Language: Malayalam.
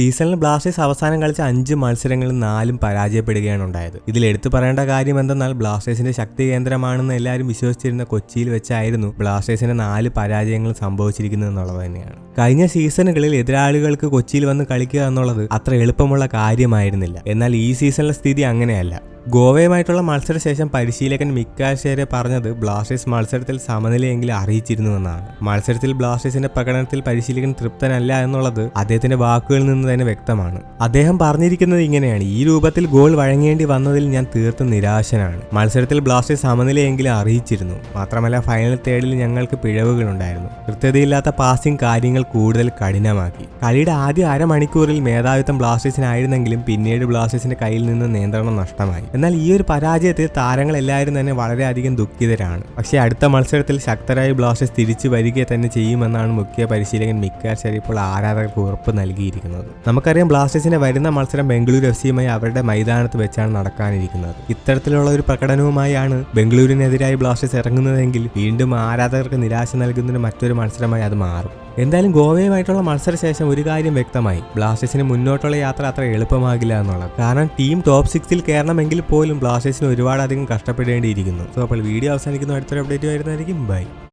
സീസണിൽ ബ്ലാസ്റ്റേഴ്സ് അവസാനം കളിച്ച അഞ്ച് മത്സരങ്ങളിൽ നാലും പരാജയപ്പെടുകയാണ് ഉണ്ടായത്. ഇതിൽ എടുത്തു പറയേണ്ട കാര്യം എന്തെന്നാൽ ബ്ലാസ്റ്റേഴ്സിന്റെ ശക്തി കേന്ദ്രമാണെന്ന് എല്ലാവരും വിശ്വസിച്ചിരുന്ന കൊച്ചിയിൽ വെച്ചായിരുന്നു ബ്ലാസ്റ്റേഴ്സിന്റെ നാല് പരാജയങ്ങൾ സംഭവിച്ചിരിക്കുന്നത് എന്നുള്ളത് തന്നെയാണ്. കഴിഞ്ഞ സീസണുകളിൽ എതിരാളികൾക്ക് കൊച്ചിയിൽ വന്ന് കളിക്കുക എന്നുള്ളത് അത്ര എളുപ്പമുള്ള കാര്യമായിരുന്നില്ല. എന്നാൽ ഈ സീസണിലെ സ്ഥിതി അങ്ങനെയല്ല. ഗോവയുമായിട്ടുള്ള മത്സരശേഷം പരിശീലകൻ മിക്കാശേരെ പറഞ്ഞത് ബ്ലാസ്റ്റേഴ്സ് മത്സരത്തിൽ സമനിലയെങ്കിലും അറിയിച്ചിരുന്നു എന്നാണ് മത്സരത്തിൽ ബ്ലാസ്റ്റേഴ്സിന്റെ പ്രകടനത്തിൽ പരിശീലകൻ തൃപ്തനല്ല എന്നുള്ളത് അദ്ദേഹത്തിന്റെ വാക്കുകളിൽ നിന്ന് തന്നെ വ്യക്തമാണ്. അദ്ദേഹം പറഞ്ഞിരിക്കുന്നത് ഇങ്ങനെയാണ് ഈ രൂപത്തിൽ ഗോൾ വഴങ്ങേണ്ടി വന്നതിൽ ഞാൻ തീർത്തും നിരാശനാണ്. മത്സരത്തിൽ ബ്ലാസ്റ്റേഴ്സ് സമനിലയെങ്കിലും അറിയിച്ചിരുന്നു. മാത്രമല്ല ഫൈനൽ തേർഡിൽ ഞങ്ങൾക്ക് പിഴവുകളുണ്ടായിരുന്നു. കൃത്യതയില്ലാത്ത പാസിംഗ് കാര്യങ്ങൾ കൂടുതൽ കഠിനമാക്കി. കളിയുടെ ആദ്യ അരമണിക്കൂറിൽ മേധാവിത്വം ബ്ലാസ്റ്റേഴ്സിനായിരുന്നെങ്കിലും പിന്നീട് ബ്ലാസ്റ്റേഴ്സിന്റെ കയ്യിൽ നിന്ന് നിയന്ത്രണം നഷ്ടമായി. എന്നാൽ ഈ ഒരു പരാജയത്തിൽ താരങ്ങളെല്ലാവരും തന്നെ വളരെയധികം ദുഃഖിതരാണ്. പക്ഷേ അടുത്ത മത്സരത്തിൽ ശക്തരായി ബ്ലാസ്റ്റേഴ്സ് തിരിച്ചു വരിക തന്നെ ചെയ്യുമെന്നാണ് മുഖ്യ പരിശീലകൻ മിക്കാർ ഷെറി ഇപ്പോൾ ആരാധകർക്ക് ഉറപ്പ് നൽകിയിരിക്കുന്നത്. നമുക്കറിയാം ബ്ലാസ്റ്റേഴ്സിന്റെ വരുന്ന മത്സരം ബംഗളൂരു എഫ് സിയുമായി അവരുടെ മൈതാനത്ത് വെച്ചാണ് നടക്കാനിരിക്കുന്നത്. ഇത്തരത്തിലുള്ള ഒരു പ്രകടനവുമായാണ് ബംഗളൂരിനെതിരായി ബ്ലാസ്റ്റേഴ്സ് ഇറങ്ങുന്നതെങ്കിൽ വീണ്ടും ആരാധകർക്ക് നിരാശ നൽകുന്നതിന് മറ്റൊരു മത്സരമായി അത് മാറും. എന്തായാലും ഗോവയുമായിട്ടുള്ള മത്സരശേഷം ഒരു കാര്യം വ്യക്തമായി. ബ്ലാസ്റ്റേഴ്സിന് മുന്നോട്ടുള്ള യാത്ര അത്ര എളുപ്പമാകില്ല എന്നുള്ളത് കാരണം ടീം ടോപ്പ് സിക്സിൽ കയറണമെങ്കിൽ പോലും ബ്ലാസ്റ്റേഴ്സിന് ഒരുപാട് അധികം കഷ്ടപ്പെടേണ്ടിയിരിക്കുന്നു. സോ അപ്പോൾ വീഡിയോ അവസാനിക്കുന്ന. അടുത്തൊരു അപ്ഡേറ്റ് വരുന്നതായിരിക്കും. ബൈ.